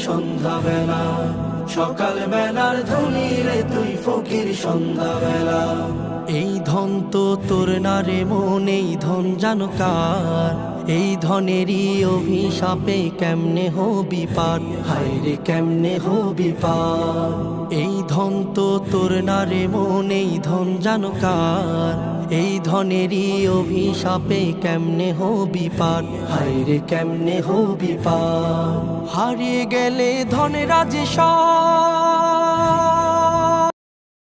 ফকির সন্ধ্যা বেলা সকাল বেলার ধনী তুই ফকির সন্ধ্যাবেলা। এই ধন তো তোর না রে মন, এই ধন জানো কার? এই ধনেরই অভিশাপে কেমনে হবি পার? হায় রে, কেমনে হবি এই ধন তো তোর না রে মন এই ধন জানো কার? এই ধনেরই অভিশাপে কেমনে হবি পার? হারে কেমনে হবি পার? হারিয়ে গেলে ধনেরা যে সব